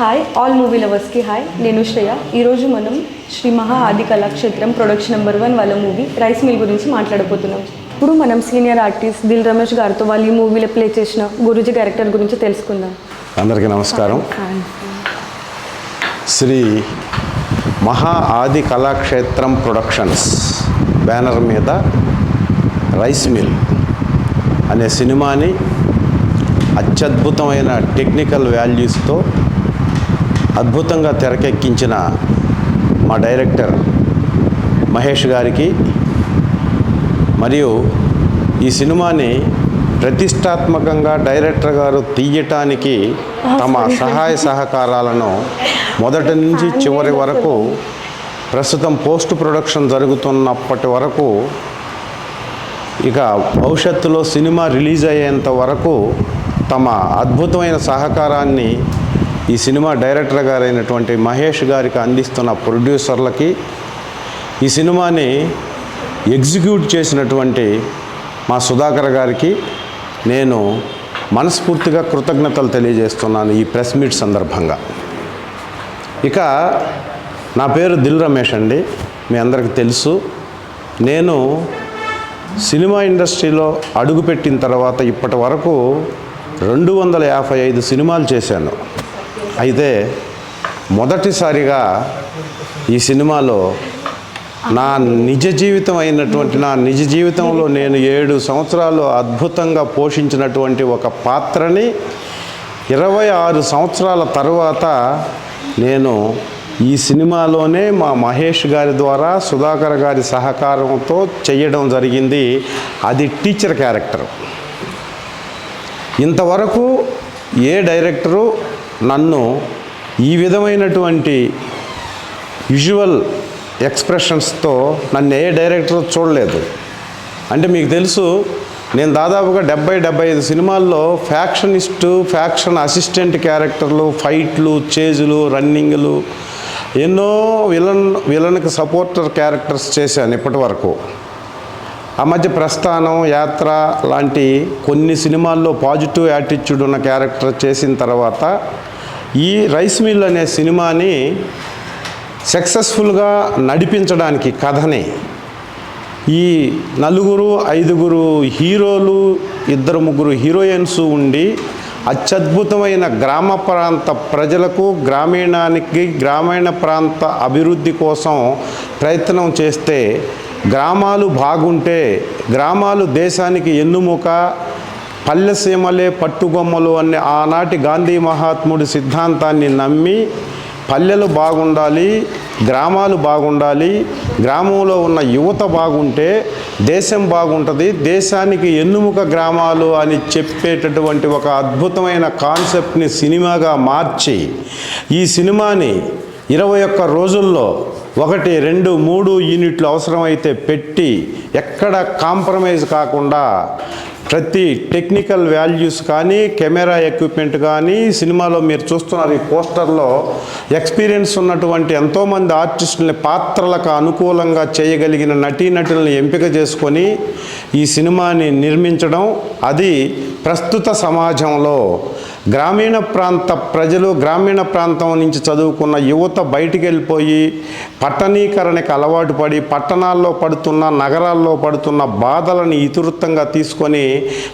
Hi all movie లవర్స్కి hi నేను శ్రేయ. ఈరోజు మనం Shri Maha Aadi Kalakshetram production number one వాళ్ళ మూవీ రైస్ మిల్ గురించి మాట్లాడబోతున్నాం. ఇప్పుడు మనం సీనియర్ ఆర్టిస్ట్ దిల్ రమేష్ గారితో వాళ్ళు ఈ మూవీలో ప్లే చేసిన గురుజీ క్యారెక్టర్ గురించి తెలుసుకుందాం. అందరికీ నమస్కారం. శ్రీ మహా ఆది కళాక్షేత్రం ప్రొడక్షన్స్ బ్యానర్ మీద రైస్ మిల్ అనే సినిమాని అత్యద్భుతమైన టెక్నికల్ వాల్యూస్తో అద్భుతంగా తెరకెక్కించిన మా డైరెక్టర్ మహేష్ గారికి మరియు ఈ సినిమాని ప్రతిష్టాత్మకంగా డైరెక్టర్ గారు తీయటానికి తమ సహాయ సహకారాలను మొదటి నుంచి చివరి వరకు ప్రస్తుతం పోస్ట్ ప్రొడక్షన్ జరుగుతున్నప్పటి వరకు ఇక భవిష్యత్తులో సినిమా రిలీజ్ అయ్యేంత వరకు తమ అద్భుతమైన సహకారాన్ని ఈ సినిమా డైరెక్టర్ గారైనటువంటి మహేష్ గారికి అందిస్తున్న ప్రొడ్యూసర్లకి ఈ సినిమాని ఎగ్జిక్యూట్ చేసినటువంటి మా సుధాకర్ గారికి నేను మనస్ఫూర్తిగా కృతజ్ఞతలు తెలియజేస్తున్నాను ఈ ప్రెస్ మీట్ సందర్భంగా. ఇక నా పేరు దిల్ రమేష్ అండి మీ అందరికి తెలుసు. నేను సినిమా ఇండస్ట్రీలో అడుగుపెట్టిన తర్వాత ఇప్పటి వరకు రెండు వందల యాభై ఐదు సినిమాలు చేశాను. అయితే మొదటిసారిగా ఈ సినిమాలో నా నిజ జీవితం అయినటువంటి నా నిజ జీవితంలో నేను ఏడు సంవత్సరాలు అద్భుతంగా పోషించినటువంటి ఒక పాత్రని ఇరవై ఆరు సంవత్సరాల తర్వాత నేను ఈ సినిమాలోనే మా మహేష్ గారి ద్వారా సుధాకర్ గారి సహకారంతో చేయడం జరిగింది. అది టీచర్ క్యారెక్టర్. ఇంతవరకు ఏ డైరెక్టరు నన్ను ఈ విధమైనటువంటి విజువల్ ఎక్స్ప్రెషన్స్తో నన్ను ఏ డైరెక్టర్ చూడలేదు. అంటే మీకు తెలుసు నేను దాదాపుగా డెబ్బై డెబ్బై ఐదు సినిమాల్లో ఫ్యాక్షనిస్టు ఫ్యాక్షన్ అసిస్టెంట్ క్యారెక్టర్లు ఫైట్లు చేజులు రన్నింగ్లు ఎన్నో విలన్ విలన్కి సపోర్టర్ క్యారెక్టర్స్ చేశాను ఇప్పటి వరకు. ఆ మధ్య ప్రస్థానం యాత్ర లాంటి కొన్ని సినిమాల్లో పాజిటివ్ యాటిట్యూడ్ ఉన్న క్యారెక్టర్ చేసిన తర్వాత ఈ రైస్ మిల్ అనే సినిమాని సక్సెస్ఫుల్గా నడిపించడానికి కథని. ఈ నలుగురు ఐదుగురు హీరోలు ఇద్దరు ముగ్గురు హీరోయిన్స్ ఉండి అత్యద్భుతమైన గ్రామ ప్రాంత ప్రజలకు గ్రామీణానికి గ్రామీణ ప్రాంత అభివృద్ధి కోసం ప్రయత్నం చేస్తే గ్రామాలు బాగుంటే గ్రామాలు దేశానికి ఎన్నుముక పల్లెసీమలే పట్టుబొమ్మలు అనే ఆనాటి గాంధీ మహాత్ముడి సిద్ధాంతాన్ని నమ్మి పల్లెలు బాగుండాలి గ్రామాలు బాగుండాలి గ్రామంలో ఉన్న యువత బాగుంటే దేశం బాగుంటుంది దేశానికి ఎన్నుముక గ్రామాలు అని చెప్పేటటువంటి ఒక అద్భుతమైన కాన్సెప్ట్ని సినిమాగా మార్చి ఈ సినిమాని ఇరవై ఒక్క రోజుల్లో ఒకటి రెండు మూడు యూనిట్లు అవసరమైతే పెట్టి ఎక్కడ కాంప్రమైజ్ కాకుండా ప్రతి టెక్నికల్ వాల్యూస్ కానీ కెమెరా ఎక్విప్మెంట్ కానీ సినిమాలో మీరు చూస్తున్నారు ఈ పోస్టర్లో ఎక్స్పీరియన్స్ ఉన్నటువంటి ఎంతోమంది ఆర్టిస్టులని పాత్రలకు అనుకూలంగా చేయగలిగిన నటీనటులను ఎంపిక చేసుకొని ఈ సినిమాని నిర్మించడం అది ప్రస్తుత సమాజంలో గ్రామీణ ప్రాంత ప్రజలు గ్రామీణ ప్రాంతం నుంచి చదువుకున్న యువత బయటికి వెళ్ళిపోయి పట్టణీకరణకి అలవాటు పడి పట్టణాల్లో పడుతున్న నగరాల్లో పడుతున్న బాధలను ఇతివృత్తంగా తీసుకొని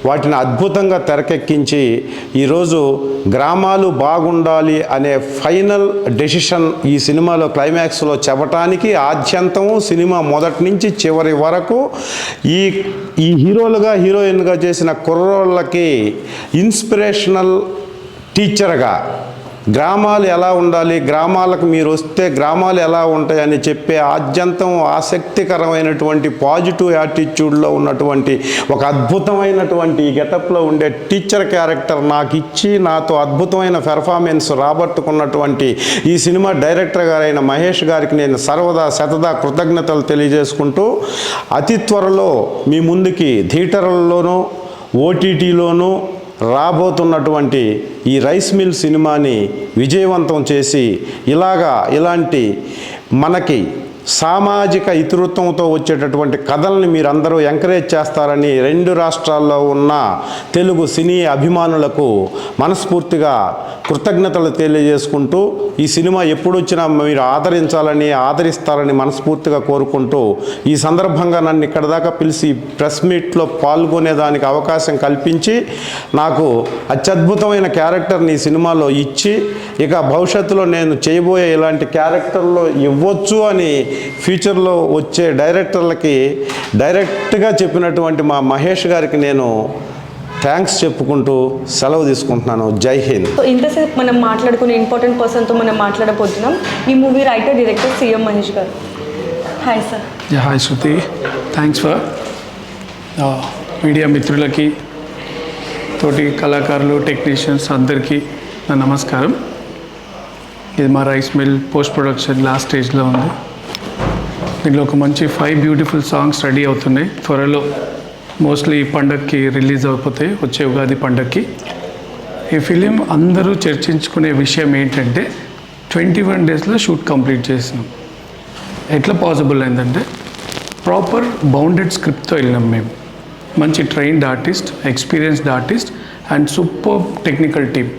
వాటిని అద్భుతంగా తెరకెక్కించి ఈరోజు గ్రామాలు బాగుండాలి అనే ఫైనల్ డెసిషన్ ఈ సినిమాలో క్లైమాక్స్లో చెప్పటానికి ఆద్యంతము సినిమా మొదటి నుంచి చివరి వరకు ఈ ఈ హీరోలుగా హీరోయిన్గా చేసిన కుర్రోళ్ళకి ఇన్స్పిరేషనల్ టీచర్గా గ్రామాలు ఎలా ఉండాలి గ్రామాలకు మీరు వస్తే గ్రామాలు ఎలా ఉంటాయని చెప్పే ఆద్యంతం ఆసక్తికరమైనటువంటి పాజిటివ్ యాటిట్యూడ్లో ఉన్నటువంటి ఒక అద్భుతమైనటువంటి ఈ గెటప్లో ఉండే టీచర్ క్యారెక్టర్ నాకు ఇచ్చి నాతో అద్భుతమైన పెర్ఫార్మెన్స్ రాబట్టుకున్నటువంటి ఈ సినిమా డైరెక్టర్ గారైన మహేష్ గారికి నేను సర్వదా శతదా కృతజ్ఞతలు తెలియజేసుకుంటూ అతి త్వరలో మీ ముందుకి థియేటర్లలోనూ ఓటీటీలోనూ రాబోతున్నటువంటి ఈ రైస్ మిల్ సినిమాని విజయవంతం చేసి ఇలాగా ఇలాంటి మనకి సామాజిక ఇతివృత్తంతో వచ్చేటటువంటి కథల్ని మీరందరూ ఎంకరేజ్ చేస్తారని రెండు రాష్ట్రాల్లో ఉన్న తెలుగు సినీ అభిమానులకు మనస్ఫూర్తిగా కృతజ్ఞతలు తెలియజేసుకుంటూ ఈ సినిమా ఎప్పుడు వచ్చినా మీరు ఆదరించాలని ఆదరిస్తారని మనస్ఫూర్తిగా కోరుకుంటూ ఈ సందర్భంగా నన్ను ఇక్కడ దాకా పిలిచి ప్రెస్ మీట్లో పాల్గొనేదానికి అవకాశం కల్పించి నాకు అత్యద్భుతమైన క్యారెక్టర్ని ఈ సినిమాలో ఇచ్చి ఇక భవిష్యత్తులో నేను చేయబోయే ఇలాంటి క్యారెక్టర్లో ఇవ్వచ్చు అని ఫ్యూచర్లో వచ్చే డైరెక్టర్లకి డైరెక్ట్గా చెప్పినటువంటి మా మహేష్ గారికి నేను థ్యాంక్స్ చెప్పుకుంటూ సెలవు తీసుకుంటున్నాను. జై హింద్. సో ఇంతసేపు మనం మాట్లాడుకునే ఇంపార్టెంట్ పర్సన్తో మనం మాట్లాడబోతున్నాం. ఈ movie writer director CM Mahesh garu. Hi sir yeah hi Shruti thanks for media మిత్రులకి తోటి కళాకారులు టెక్నీషియన్స్ అందరికీ నా నమస్కారం. ఇది మా rice mill post production last స్టేజ్లో ఉంది. దీంట్లో ఒక మంచి ఫైవ్ బ్యూటిఫుల్ సాంగ్స్ రెడీ అవుతున్నాయి త్వరలో మోస్ట్లీ ఈ పండగకి రిలీజ్ అయిపోతాయి వచ్చే ఉగాది పండగకి ఈ ఫిలిం అందరూ చర్చించుకునే విషయం ఏంటంటే ట్వంటీ వన్ డేస్లో షూట్ కంప్లీట్ చేసినాం. ఎట్లా పాసిబుల్ అయిందంటే ప్రాపర్ బౌండెడ్ స్క్రిప్ట్తో వెళ్ళినాం మేము. మంచి trained artist experienced artist and super technical team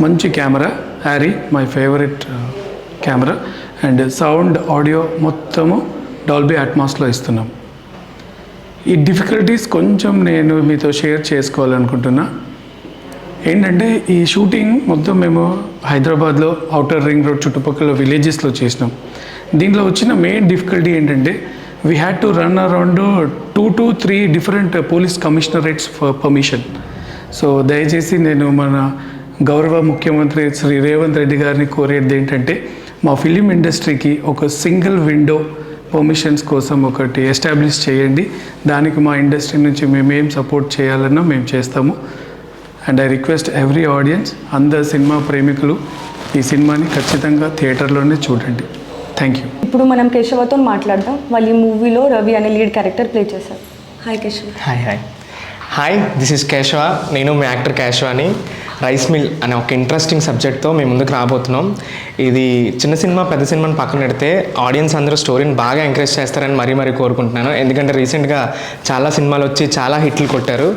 మంచి camera Harry my favourite camera and sound audio మొత్తము డాల్బీ అట్మాస్లో ఇస్తున్నాం. ఈ డిఫికల్టీస్ కొంచెం నేను మీతో షేర్ చేసుకోవాలనుకుంటున్నా. ఏంటంటే ఈ షూటింగ్ మొత్తం మేము హైదరాబాద్లో అవుటర్ రింగ్ రోడ్ చుట్టుపక్కల విలేజెస్లో చేసినాం. దీంట్లో వచ్చిన మెయిన్ డిఫికల్టీ ఏంటంటే we had to run around two to three different police commissionerates for permission so దయచేసి నేను మన గౌరవ ముఖ్యమంత్రి శ్రీ రేవంత్ రెడ్డి గారిని కోరేది ఏంటంటే మా ఫిలిం ఇండస్ట్రీకి ఒక సింగిల్ విండో పర్మిషన్స్ కోసం ఒకటి ఎస్టాబ్లిష్ చేయండి. దానికి మా ఇండస్ట్రీ నుంచి మేము ఏం సపోర్ట్ చేయాలన్నా మేము చేస్తాము. And I request every audience అందరు సినిమా ప్రేమికులు ఈ సినిమాని ఖచ్చితంగా థియేటర్లోనే చూడండి. థ్యాంక్ యూ ఇప్పుడు మనం కేశవతో మాట్లాడదాం. వాళ్ళు ఈ మూవీలో రవి అనే లీడ్ క్యారెక్టర్ ప్లే చేశారు. Hi Keshav. Hi hi hi this is Keshava. నేను మీ యాక్టర్ కేశవ అని రైస్ మిల్ అనే ఒక ఇంట్రెస్టింగ్ సబ్జెక్ట్తో మేము ముందుకు రాబోతున్నాం. ఇది చిన్న సినిమా పెద్ద సినిమాని పక్కన పెడితే ఆడియన్స్ అందరూ స్టోరీని బాగా ఎంకరేజ్ చేస్తారని మరీ మరీ కోరుకుంటున్నాను. ఎందుకంటే రీసెంట్గా చాలా సినిమాలు వచ్చి చాలా హిట్లు కొట్టారు.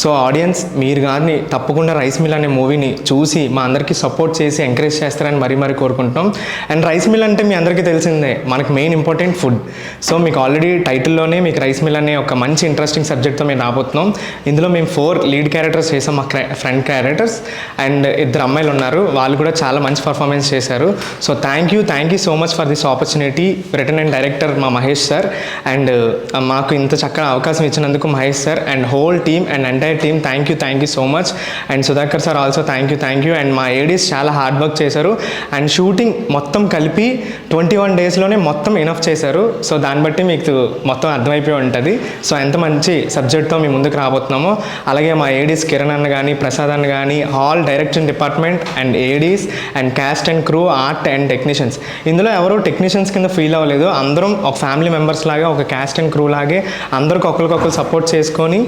సో ఆడియన్స్ మీరు కానీ తప్పకుండా రైస్ మిల్ అనే మూవీని చూసి మా అందరికీ సపోర్ట్ చేసి ఎంకరేజ్ చేస్తారని మరీ మరీ కోరుకుంటున్నాం. అండ్ రైస్ మిల్ అంటే మీ అందరికీ తెలిసిందే మనకు మెయిన్ ఇంపార్టెంట్ ఫుడ్ సో మీకు ఆల్రెడీ టైటిల్లోనే మీకు రైస్ మిల్ అనే ఒక మంచి ఇంట్రెస్టింగ్ సబ్జెక్ట్తో మేము రాబోతున్నాం. ఇందులో మేము ఫోర్ లీడ్ క్యారెక్టర్స్ చేసాం మా ఫ్రెండ్ క్యారెక్టర్స్ అండ్ ఇద్దరు అమ్మాయిలు ఉన్నారు. వాళ్ళు కూడా చాలా మంచి పర్ఫార్మెన్స్ చేశారు. So thank you thank you so much for this opportunity return and director మా మహేష్ సార్ అండ్ uh, మాకు ఇంత చక్కగా అవకాశం ఇచ్చినందుకు Mahesh sir and whole team and entire team thank you thank you so much and Sudhakar sir also thank you thank you and మా ADs చాలా hard work చేశారు. And shooting మొత్తం కలిపి ట్వంటీ వన్ డేస్లోనే మొత్తం ఇనఫ్ చేశారు. So దాన్ని బట్టి మీకు మొత్తం అర్థమైపోయి ఉంటుంది. సో ఎంత మంచి సబ్జెక్ట్తో మీ ముందుకు రాబోతున్నామో అలాగే మా ఏడీస్ కిరణ్ అన్న కానీ ప్రసాద్ అన్న కానీ all direction department and ADs and cast and crew art and technicians ఇందులో ఎవరు టెక్నీషియన్స్ కింద ఫీల్ అవ్వలేదు. అందరం ఒక ఫ్యామిలీ మెంబర్స్ లాగా ఒక క్యాస్ట్ అండ్ క్రూ లాగే అందరికి ఒకరికొకరు సపోర్ట్ చేసుకొని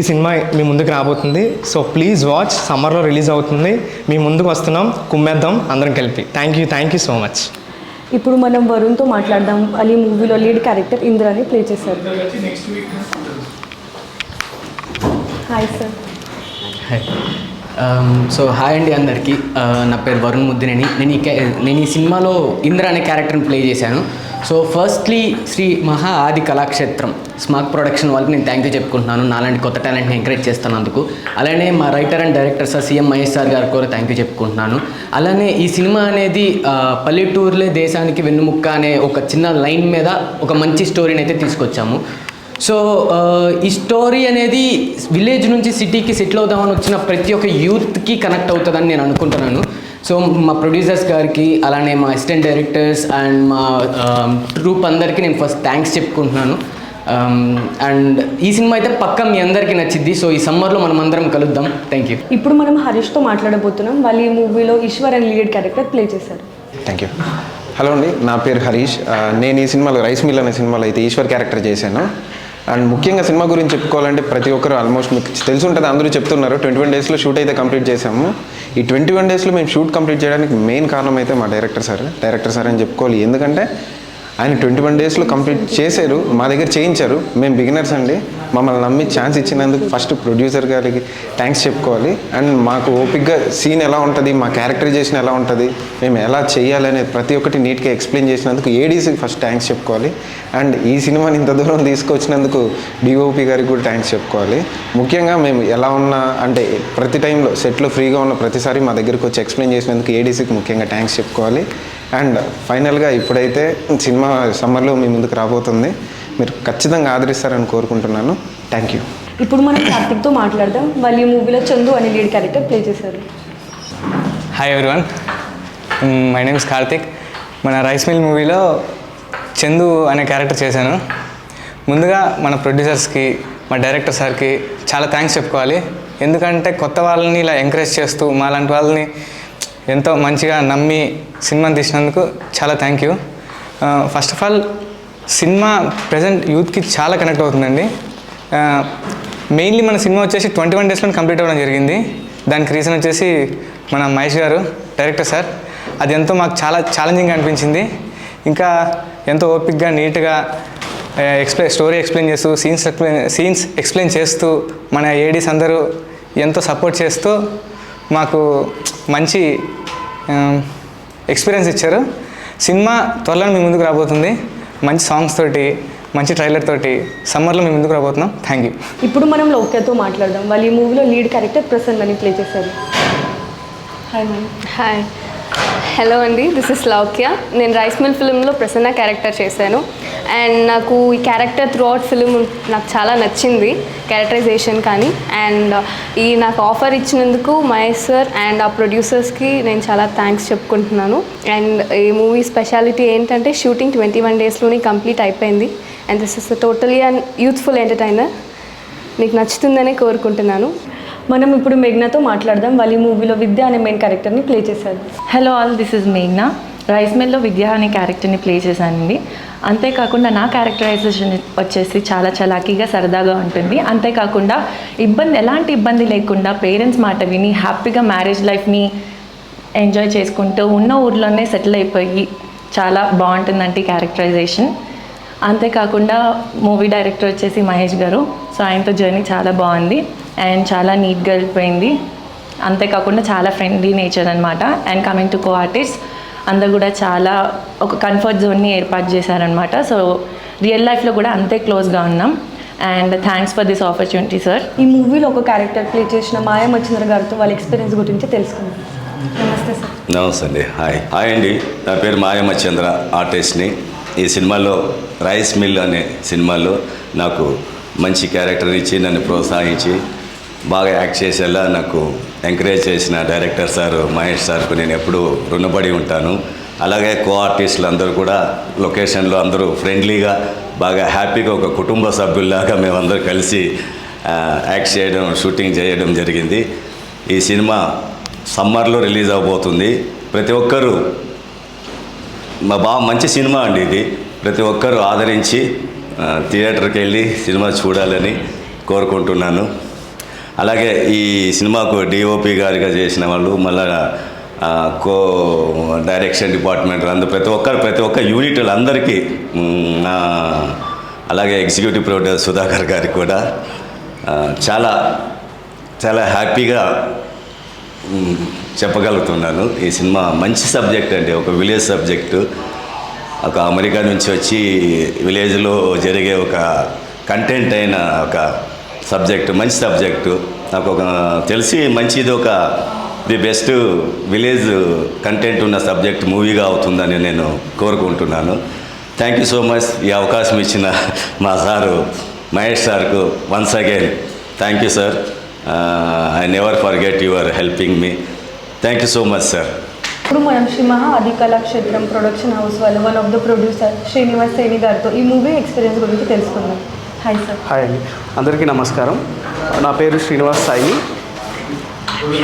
ఈ సినిమా మీ ముందుకు రాబోతుంది. సో ప్లీజ్ వాచ్ సమ్మర్లో రిలీజ్ అవుతుంది. మీ ముందుకు వస్తున్నాం. కుమ్మేద్దాం. అందరం కలిపి. Thank you thank you so much ఇప్పుడు మనం వరుణ్తో మాట్లాడదాం. ఈ మూవీలో లీడ్ క్యారెక్టర్ ఇంద్రాని ప్లే చేశారు. Hi sir Um, so hi అండి అందరికీ. Uh, నా పేరు వరుణ్ ముద్దినేని. నేను ఈ నేను ఈ సినిమాలో ఇంద్ర అనే క్యారెక్టర్ని ప్లే చేశాను. సో ఫస్ట్లీ శ్రీ మహా ఆది కళాక్షేత్రం స్మాక్ ప్రొడక్షన్ వాళ్ళకి నేను థ్యాంక్ యూ చెప్పుకుంటున్నాను. నాలాంటి కొత్త టాలెంట్ని ఎంకరేజ్ చేస్తున్నందుకు. అలానే మా writer and director sir CM Mahesh sir గారికి కూడా థ్యాంక్ యూ చెప్పుకుంటున్నాను. అలానే ఈ సినిమా అనేది uh, పల్లెటూరులే దేశానికి వెన్నుముక్క అనే ఒక చిన్న లైన్ మీద ఒక మంచి స్టోరీని అయితే తీసుకొచ్చాము. సో ఈ స్టోరీ అనేది విలేజ్ నుంచి సిటీకి సెటిల్ అవుదామని వచ్చిన ప్రతి ఒక్క యూత్కి కనెక్ట్ అవుతుందని నేను అనుకుంటున్నాను. సో మా ప్రొడ్యూసర్స్ గారికి అలానే మా అసిస్టెంట్ డైరెక్టర్స్ అండ్ మా ట్రూప్ అందరికీ నేను ఫస్ట్ థ్యాంక్స్ చెప్పుకుంటున్నాను. అండ్ ఈ సినిమా అయితే పక్క మీ అందరికీ నచ్చిద్ది. సో ఈ సమ్మర్లో మనం అందరం కలుద్దాం. Thank you. ఇప్పుడు మనం హరీష్తో మాట్లాడబోతున్నాం. వాళ్ళు ఈ మూవీలో ఈశ్వర్ అనే లీడ్ క్యారెక్టర్ ప్లే చేశారు. Thank you. హలో అండి నా పేరు హరీష్. నేను ఈ సినిమాలో రైస్ మిల్ అనే సినిమాలో అయితే ఈశ్వర్ క్యారెక్టర్ చేశాను. అండ్ ముఖ్యంగా సినిమా గురించి చెప్పుకోవాలంటే ప్రతి ఒక్కరు ఆల్మోస్ట్ మీకు తెలిసి ఉంటుంది అందరూ చెప్తున్నారు. ట్వంటీ వన్ డేస్లో షూట్ అయితే కంప్లీట్ చేసాము ఈ ట్వంటీ వన్ డేస్లో మేము షూట్ కంప్లీట్ చేయడానికి మెయిన్ కారణం అయితే మా డైరెక్టర్ సార్ డైరెక్టర్ సార్ అని చెప్పుకోవాలి. ఎందుకంటే ఆయన ట్వంటీ వన్ డేస్లో కంప్లీట్ చేశారు మా దగ్గర చేయించారు. మేము బిగినర్స్ అండి. మమ్మల్ని నమ్మి ఛాన్స్ ఇచ్చినందుకు ఫస్ట్ ప్రొడ్యూసర్ గారికి థ్యాంక్స్ చెప్పుకోవాలి. అండ్ మాకు ఓపిక్గా సీన్ ఎలా ఉంటుంది మా క్యారెక్టరైజేషన్ ఎలా ఉంటుంది మేము ఎలా చేయాలి అనేది ప్రతి ఒక్కటి నీట్గా ఎక్స్ప్లెయిన్ చేసినందుకు ఏడీసీకి ఫస్ట్ థ్యాంక్స్ చెప్పుకోవాలి. అండ్ ఈ సినిమాని ఇంత దూరం తీసుకొచ్చినందుకు డిఓపి గారికి కూడా థ్యాంక్స్ చెప్పుకోవాలి. ముఖ్యంగా మేము ఎలా ఉన్నా అంటే ప్రతి టైంలో సెట్లో ఫ్రీగా ఉన్న ప్రతిసారి మా దగ్గరకు వచ్చి ఎక్స్ప్లెయిన్ చేసినందుకు ఏడీసీకి ముఖ్యంగా థ్యాంక్స్ చెప్పుకోవాలి. అండ్ ఫైనల్గా ఇప్పుడైతే సినిమా సమ్మర్లో మీ ముందుకు రాబోతుంది. మీరు ఖచ్చితంగా ఆదరిస్తారని కోరుకుంటున్నాను. థ్యాంక్ యూ ఇప్పుడు మనం కార్తిక్తో మాట్లాడదాం. వాళ్ళు ఈ మూవీలో చందు అనే లీడ్ క్యారెక్టర్ ప్లే చేశారు. Hi everyone my name is Karthik మన రైస్ మిల్ మూవీలో చందు అనే క్యారెక్టర్ చేశాను. ముందుగా మన ప్రొడ్యూసర్స్కి మా డైరెక్టర్ సార్కి చాలా థ్యాంక్స్ చెప్పుకోవాలి. ఎందుకంటే కొత్త వాళ్ళని ఇలా ఎంకరేజ్ చేస్తూ మా లాంటి వాళ్ళని ఎంతో మంచిగా నమ్మి సినిమాని తీసినందుకు చాలా thank you first of all cinema present యూత్కి చాలా కనెక్ట్ అవుతుందండి. మెయిన్లీ మన సినిమా వచ్చేసి ట్వంటీ వన్ డేస్లో కంప్లీట్ అవ్వడం జరిగింది. దానికి రీజన్ వచ్చేసి మన మహేష్ గారు డైరెక్టర్ సార్. అది ఎంతో మాకు చాలా ఛాలెంజింగ్ అనిపించింది. ఇంకా ఎంతో ఓపిక్గా నీట్గా ఎక్స్ప్లెయిన్ స్టోరీ ఎక్స్ప్లెయిన్ చేస్తూ సీన్స్ ఎక్స్ప్లెయిన్ సీన్స్ ఎక్స్ప్లెయిన్ చేస్తూ మన ఏడీస్ అందరూ ఎంతో సపోర్ట్ చేస్తూ మాకు మంచి ఎక్స్పీరియన్స్ ఇచ్చారు. సినిమా త్వరలో మీ ముందుకు రాబోతుంది. మంచి సాంగ్స్ తోటి మంచి ట్రైలర్ తోటి సమ్మర్లో మీ ముందుకు రాబోతున్నాం? థ్యాంక్ యూ ఇప్పుడు మనం లౌక్యతో మాట్లాడదాం. వాళ్ళు ఈ మూవీలో లీడ్ క్యారెక్టర్ ప్రసన్న అని ప్లే చేశారు. హాయ్ మ్యామ్ హాయ్ హలో అండి దిస్ ఇస్ లౌక్య. నేను రైస్ మిల్ ఫిలింలో ప్రసన్న క్యారెక్టర్ చేశాను. అండ్ నాకు ఈ క్యారెక్టర్ త్రూ అవుట్ ఫిలిం నాకు చాలా నచ్చింది క్యారెక్టరైజేషన్ కానీ. అండ్ ఈ నాకు ఆఫర్ ఇచ్చినందుకు మహేష్ సార్ అండ్ ఆ ప్రొడ్యూసర్స్కి నేను చాలా థ్యాంక్స్ చెప్పుకుంటున్నాను. అండ్ ఈ మూవీ స్పెషాలిటీ ఏంటంటే షూటింగ్ ట్వంటీ వన్ డేస్లోనే కంప్లీట్ అయిపోయింది. And this is totally and youthful entertainer మీకు నచ్చుతుందనే కోరుకుంటున్నాను. మనం ఇప్పుడు మేఘ్నాతో మాట్లాడదాం. వాళ్ళు ఈ మూవీలో విద్య అనే మెయిన్ క్యారెక్టర్ని ప్లే చేశారు. హలో ఆల్ దిస్ ఇస్ మేఘ్నా. రైస్ మిల్లో విద్య అనే క్యారెక్టర్ని ప్లే చేశానండి. అంతేకాకుండా నా క్యారెక్టరైజేషన్ వచ్చేసి చాలా చలాకీగా సరదాగా ఉంటుంది. అంతేకాకుండా ఇబ్బంది ఎలాంటి ఇబ్బంది లేకుండా పేరెంట్స్ మాట విని హ్యాపీగా మ్యారేజ్ లైఫ్ని ఎంజాయ్ చేసుకుంటూ ఉన్న ఊర్లోనే సెటిల్ అయిపోయి చాలా బాగుంటుందంటే క్యారెక్టరైజేషన్ అంతేకాకుండా మూవీ డైరెక్టర్ వచ్చేసి మహేష్ గారు. సో ఆయనతో జర్నీ చాలా బాగుంది. అండ్ చాలా నీట్గా వెళ్ళిపోయింది. అంతేకాకుండా చాలా ఫ్రెండ్లీ నేచర్ అనమాట and coming to co artist అందరు కూడా చాలా ఒక కంఫర్ట్ జోన్ని ఏర్పాటు చేశారనమాట సో రియల్ లైఫ్లో కూడా అంతే క్లోజ్గా ఉన్నాం. And thanks for this opportunity sir ఈ మూవీలో ఒక క్యారెక్టర్ ప్లే చేసిన మాయ మచ్చింద్ర గారితో వాళ్ళ ఎక్స్పీరియన్స్ గురించి తెలుసుకుందాం. నమస్తే సార్ నమస్తే అండి. హాయ్ హాయ్ అండి. నా పేరు మాయమ్మ చంద్ర ఆర్టిస్ట్ని. ఈ సినిమాలో రైస్ మిల్ అనే సినిమాలో నాకు మంచి క్యారెక్టర్ ఇచ్చి నన్ను ప్రోత్సహించి బాగా యాక్ట్ చేసేలా నాకు ఎంకరేజ్ చేసిన డైరెక్టర్ సార్ మహేష్ సార్కు నేను ఎప్పుడూ రుణపడి ఉంటాను. అలాగే కో ఆర్టిస్టులు అందరూ కూడా లొకేషన్లో అందరూ ఫ్రెండ్లీగా బాగా హ్యాపీగా ఒక కుటుంబ సభ్యుల్లాగా మేమందరూ కలిసి యాక్ట్ చేయడం షూటింగ్ చేయడం జరిగింది. ఈ సినిమా సమ్మర్లో రిలీజ్ అవబోతుంది. ప్రతి ఒక్కరూ మా బాగా మంచి సినిమా అండి ఇది. ప్రతి ఒక్కరూ ఆదరించి థియేటర్కి వెళ్ళి సినిమా చూడాలని కోరుకుంటున్నాను. అలాగే ఈ సినిమాకు డిఓపి గారిగా చేసిన వాళ్ళు మళ్ళా కో డైరెక్షన్ డిపార్ట్మెంట్ అందరూ ప్రతి ఒక్కరు ప్రతి ఒక్క యూనిట్ అందరికీ అలాగే ఎగ్జిక్యూటివ్ ప్రొడ్యూసర్ సుధాకర్ గారికి కూడా చాలా చాలా హ్యాపీగా చెప్పగలుగుతున్నాను. ఈ సినిమా మంచి సబ్జెక్ట్ అండి ఒక విలేజ్ సబ్జెక్టు. ఒక అమెరికా నుంచి వచ్చి విలేజ్లో జరిగే ఒక కంటెంట్ అయిన ఒక సబ్జెక్టు మంచి సబ్జెక్టు. నాకు ఒక తెలిసి మంచిది ఒక ది బెస్ట్ విలేజ్ కంటెంట్ ఉన్న సబ్జెక్ట్ మూవీగా అవుతుందని నేను కోరుకుంటున్నాను. థ్యాంక్ యూ సో మచ్ ఈ అవకాశం ఇచ్చిన మా సారు మహేష్ సార్కు once again thank you sir I never forget your helping me thank you so much sir ఇప్పుడు మనం శ్రీ మహా ఆది కళాక్షేత్రం ప్రొడక్షన్ హౌస్ వాళ్ళు one of the producer Srinivas Seni గారితో ఈ మూవీ ఎక్స్పీరియన్స్ గురించి తెలుసుకుందాం. హాయ్ సార్ హాయ్ అండి అందరికీ నమస్కారం. నా పేరు శ్రీనివాస్ సాయి hmm.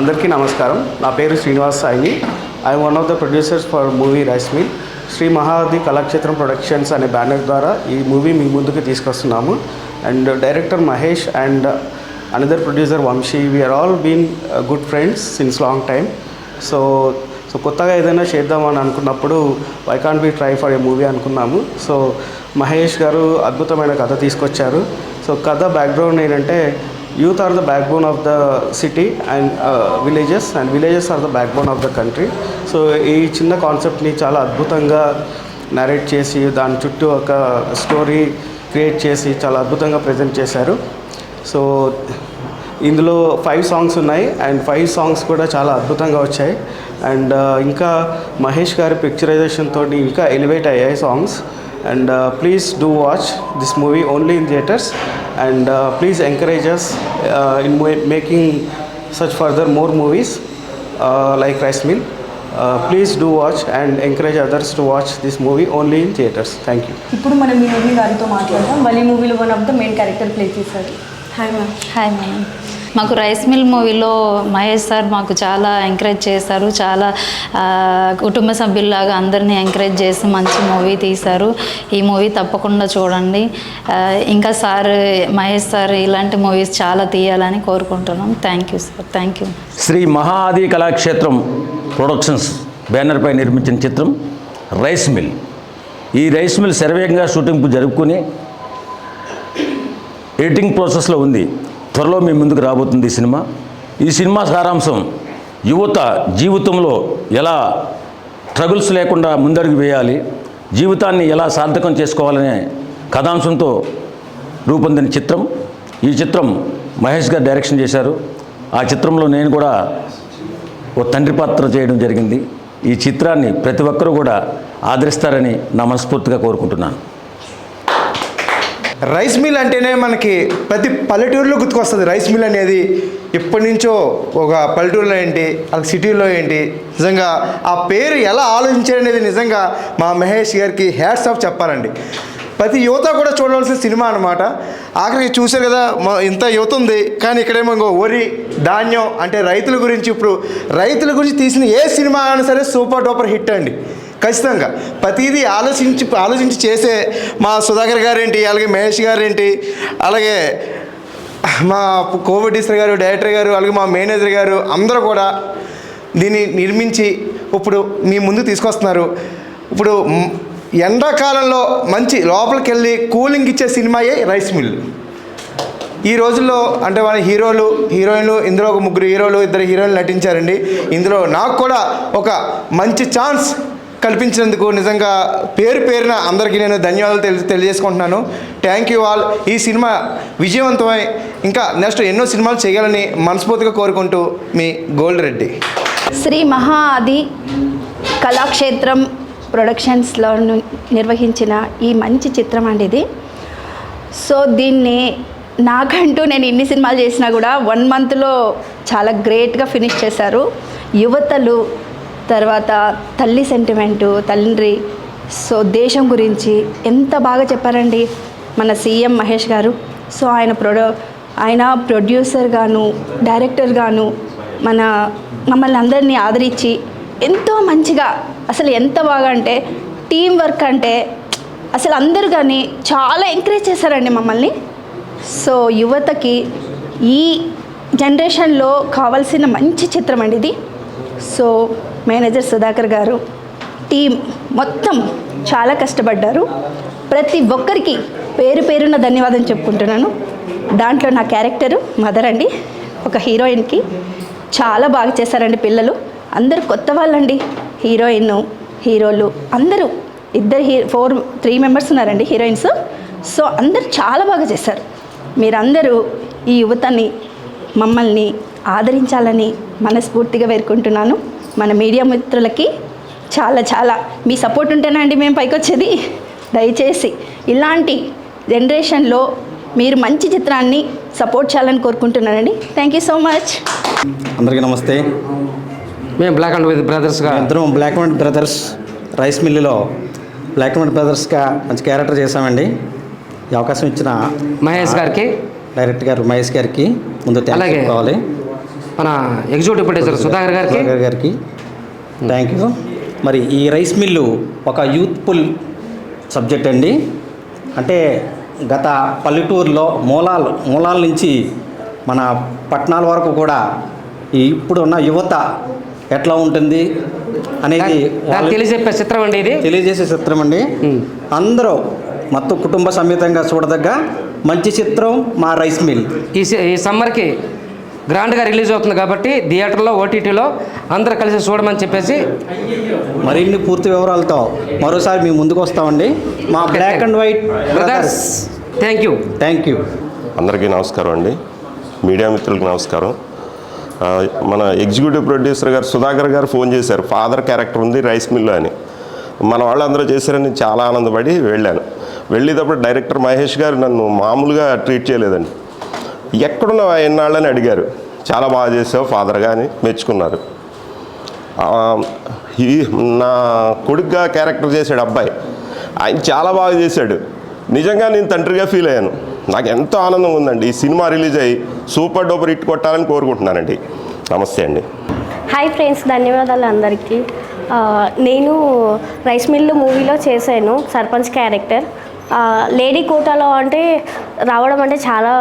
అందరికీ నమస్కారం. నా పేరు Srinivas Sai I one of the producers for movie rice mill Sri Mahadi Kalakshetram productions అనే బ్యానర్ ద్వారా ఈ మూవీ మీ ముందుకు తీసుకొస్తున్నాము. And director Mahesh and another producer Vamsi. We're all been good friends since long time so so కొత్తగా ఏదైనా చేద్దామని అనుకున్నప్పుడు why can't be try for a movie అనుకున్నాము. సో మహేష్ గారు అద్భుతమైన కథ తీసుకొచ్చారు. సో కథ బ్యాక్గ్రౌండ్ ఏంటంటే youth are the bone of the city and villages and villages are the backbone of the country so ఈ చిన్న కాన్సెప్ట్ని చాలా అద్భుతంగా నరేట్ చేసి దాని చుట్టూ ఒక స్టోరీ క్రియేట్ చేసి చాలా అద్భుతంగా ప్రజెంట్ చేశారు. సో ఇందులో ఫైవ్ సాంగ్స్ ఉన్నాయి. అండ్ ఫైవ్ సాంగ్స్ కూడా చాలా అద్భుతంగా వచ్చాయి. అండ్ ఇంకా మహేష్ గారి పిక్చరైజేషన్ తోటి ఇంకా ఎలివేట్ అయ్యాయి songs and please do watch this movie only in theatres and please encourages in making such further more movies like rice mill please do watch and encourage others to watch this movie only in theatres thank you ఇప్పుడు మనం ఈ movie గారితో మాట్లాడదాం. వాళ్ళు ఈ మూవీలో one of the main character play చేశారు. Hi ma'am hi madam మాకు రైస్ మిల్ మూవీలో మహేష్ సార్ మాకు చాలా ఎంకరేజ్ చేశారు. చాలా కుటుంబ సభ్యుల్లాగా అందరినీ ఎంకరేజ్ చేసి మంచి మూవీ తీశారు. ఈ మూవీ తప్పకుండా చూడండి. ఇంకా సార్ మహేష్ సార్ ఇలాంటి మూవీస్ చాలా తీయాలని కోరుకుంటున్నాం. Thank you sir thank you Shri Mahadi Kalakshetram productions బ్యానర్పై నిర్మించిన చిత్రం రైస్ మిల్. ఈ రైస్ మిల్ శరవేగంగా షూటింగ్ జరుపుకుని ఎడిటింగ్ ప్రాసెస్లో ఉంది. త్వరలో మీ ముందుకు రాబోతుంది ఈ సినిమా. ఈ సినిమా సారాంశం యువత జీవితంలో ఎలా ట్రగుల్స్ లేకుండా ముందడుగు వేయాలి జీవితాన్ని ఎలా సార్థకం చేసుకోవాలనే కథాంశంతో రూపొందిన చిత్రం. ఈ చిత్రం మహేష్ గారు డైరెక్షన్ చేశారు. ఆ చిత్రంలో నేను కూడా ఓ తండ్రి పాత్ర చేయడం జరిగింది. ఈ చిత్రాన్ని ప్రతి ఒక్కరూ కూడా ఆదరిస్తారని నా మనస్ఫూర్తిగా కోరుకుంటున్నాను. రైస్ మిల్ అంటేనే మనకి ప్రతి పల్లెటూరులో గుర్తుకొస్తుంది. రైస్ మిల్ అనేది ఎప్పటి నుంచో ఒక పల్లెటూరులో ఏంటి అలాగే సిటీలో ఏంటి నిజంగా ఆ పేరు ఎలా ఆలోచించారనేది నిజంగా మా మహేష్ గారికి హ్యాట్స్ ఆఫ్ చెప్పాలండి. ప్రతి యువత కూడా చూడవలసిన సినిమా అనమాట ఆఖరికి చూశారు కదా మా- ఇంత యువత ఉంది కానీ ఇక్కడేమో ఇంకో వరి ధాన్యం అంటే రైతుల గురించి ఇప్పుడు రైతుల గురించి తీసిన ఏ సినిమా అయినా సరే సూపర్ డూపర్ హిట్ అండి. ఖచ్చితంగా. ప్రతిదీ ఆలోచించి ఆలోచించి చేసే మా సుధాకర్ గారేంటి అలాగే మహేష్ గారేంటి అలాగే మా కోవిడీశ్వర్ గారు డైరెక్టర్ గారు అలాగే మా మేనేజర్ గారు అందరూ కూడా దీన్ని నిర్మించి ఇప్పుడు మీ ముందు తీసుకొస్తున్నారు. ఇప్పుడు ఎండాకాలంలో మంచి లోపలికి వెళ్ళి కూలింగ్ ఇచ్చే సినిమాయే రైస్ మిల్. ఈ రోజుల్లో అంటే మన హీరోలు హీరోయిన్లు ఇందులో ఒక ముగ్గురు హీరోలు ఇద్దరు హీరోయిన్లు నటించారండి. ఇందులో నాకు కూడా ఒక మంచి ఛాన్స్ కల్పించినందుకు నిజంగా పేరు పేరున అందరికీ నేను ధన్యవాదాలు తెలి తెలియజేసుకుంటున్నాను. థ్యాంక్ యూ ఆల్ ఈ సినిమా విజయవంతమై ఇంకా నెక్స్ట్ ఎన్నో సినిమాలు చేయాలని మనస్ఫూర్తిగా కోరుకుంటూ మీ గోల్డ్ రెడ్డి. శ్రీ మహా ఆది కళాక్షేత్రం ప్రొడక్షన్స్లో నిర్వహించిన ఈ మంచి చిత్రం అండి ఇది. సో దీన్ని నాకంటూ నేను ఇన్ని సినిమాలు చేసినా కూడా వన్ మంత్లో చాలా గ్రేట్గా ఫినిష్ చేశారు. యువతలు తర్వాత తల్లి సెంటిమెంటు తండ్రి సో దేశం గురించి ఎంత బాగా చెప్పారండి మన సీఎం మహేష్ గారు. సో ఆయన ప్రొడో ఆయన ప్రొడ్యూసర్ గాను డైరెక్టర్ గాను మన మమ్మల్ని అందరినీ ఆదరించి ఎంతో మంచిగా అసలు ఎంత బాగా అంటే టీం వర్క్ అంటే అసలు అందరు కానీ చాలా ఎంకరేజ్ చేశారండి మమ్మల్ని. సో యువతకి ఈ జనరేషన్లో కావాల్సిన మంచి చిత్రం అండి ఇది. సో మేనేజర్ సుధాకర్ గారు టీం మొత్తం చాలా కష్టపడ్డారు. ప్రతి ఒక్కరికి పేరు పేరున ధన్యవాదం చెప్పుకుంటున్నాను. దాంట్లో నా క్యారెక్టరు మదర్ అండి. ఒక హీరోయిన్కి చాలా బాగా చేశారండి పిల్లలు. అందరూ కొత్త వాళ్ళండి. హీరోయిన్ హీరోలు అందరూ ఇద్దరు హీ ఫోర్ త్రీ మెంబర్స్ ఉన్నారండి హీరోయిన్స్. సో అందరు చాలా బాగా చేశారు. మీరందరూ ఈ యువతని మమ్మల్ని ఆదరించాలని మనస్ఫూర్తిగా వేడుకుంటున్నాను. మన మీడియా మిత్రులకి చాలా చాలా మీ సపోర్ట్ ఉంటేనండి మేము పైకి వచ్చేది దయచేసి ఇలాంటి జనరేషన్లో మీరు మంచి చిత్రాన్ని సపోర్ట్ చేయాలని కోరుకుంటున్నానండి. Thank you so much. అందరికీ నమస్తే. మేము బ్లాక్ అండ్ వైట్ బ్రదర్స్గా ఇద్దరం black and white brothers rice మిల్లులో బ్లాక్ అండ్ వైట్ బ్రదర్స్గా మంచి క్యారెక్టర్ చేశామండి. ఈ అవకాశం ఇచ్చిన మహేష్ గారికి. డైరెక్టర్ గారు మహేష్ గారికి ముందు అలాగే. చెప్పుకోవాలి. మన ఎగ్జిక్యూటివ్ ప్రొడ్యూసర్ సుధాకర్ గారికి. సుధాకర్ గారికి. థ్యాంక్ యూ మరి ఈ రైస్ మిల్లు ఒక యూత్ఫుల్ సబ్జెక్ట్ అండి. అంటే గత పల్లెటూరులో మూలాలు మూలాల నుంచి మన పట్టణాల వరకు కూడా ఈ ఇప్పుడున్న యువత ఎట్లా ఉంటుంది అనేది తెలియజెప్పే చిత్రం అండి ఇది. తెలియజేసే చిత్రం అండి. అందరూ మొత్తం కుటుంబ సమేతంగా చూడదగ్గ మంచి చిత్రం మా రైస్ మిల్. ఈ సమ్మర్కి గ్రాండ్గా రిలీజ్ అవుతుంది కాబట్టి థియేటర్లో ఓటీటీలో అందరూ కలిసి చూడమని చెప్పేసి మరిన్ని పూర్తి వివరాలతో మరోసారి మీ ముందుకు వస్తామండి. మా black and white brothers thank you thank you అందరికీ నమస్కారం అండి. మీడియా మిత్రులకు నమస్కారం. మన ఎగ్జిక్యూటివ్ ప్రొడ్యూసర్ గారు సుధాకర్ గారు ఫోన్ చేశారు. ఫాదర్ క్యారెక్టర్ ఉంది రైస్ మిల్లో అని. మన వాళ్ళందరూ చేశారని చాలా ఆనందపడి వెళ్ళాను. వెళ్ళేటప్పుడు డైరెక్టర్ మహేష్ గారు నన్ను మామూలుగా ట్రీట్ చేయలేదండి. ఎక్కడున్నావు ఎన్నాళ్ళని అడిగారు. చాలా బాగా చేసావు ఫాదర్గా అని మెచ్చుకున్నారు. ఈ నా కొడుకుగా క్యారెక్టర్ చేశాడు అబ్బాయి. ఆయన చాలా బాగా చేశాడు. నిజంగా నేను తండ్రిగా ఫీల్ అయ్యాను. నాకు ఎంతో ఆనందం ఉందండి. ఈ సినిమా రిలీజ్ అయ్యి సూపర్ డూపర్ హిట్ కొట్టాలని కోరుకుంటున్నానండి. నమస్తే అండి. హాయ్ ఫ్రెండ్స్ ధన్యవాదాలు అందరికీ. నేను రైస్ మిల్లు మూవీలో చేశాను సర్పంచ్ క్యారెక్టర్ లేడీ కోటాలో అంటే రావడం అంటే చాలా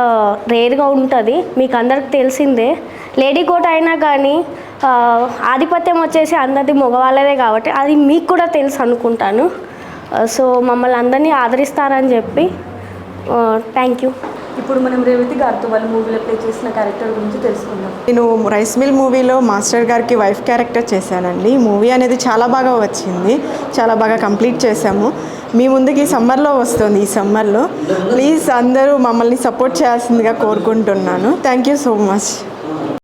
రేర్గా ఉంటుంది. మీకు అందరికి తెలిసిందే. లేడీ కోట అయినా కానీ ఆధిపత్యం వచ్చేసి అందరిది మగవాళ్ళదే కాబట్టి అది మీకు కూడా తెలుసు అనుకుంటాను. సో మమ్మల్ని అందరినీ ఆదరిస్తారని చెప్పి థ్యాంక్ యూ. ఇప్పుడు మనం రేవతి గారితో వాళ్ళ మూవీలో ప్లే చేసిన క్యారెక్టర్ గురించి తెలుసుకుందాం. నేను రైస్ మిల్ మూవీలో మాస్టర్ గారికి వైఫ్ క్యారెక్టర్ చేశానండి. మూవీ అనేది చాలా బాగా వచ్చింది. చాలా బాగా కంప్లీట్ చేశాము. మీ ముందుకి సమ్మర్లో వస్తుంది ఈ సమ్మర్లో. ప్లీజ్ అందరూ మమ్మల్ని సపోర్ట్ చేయాల్సిందిగా కోరుకుంటున్నాను. Thank you so much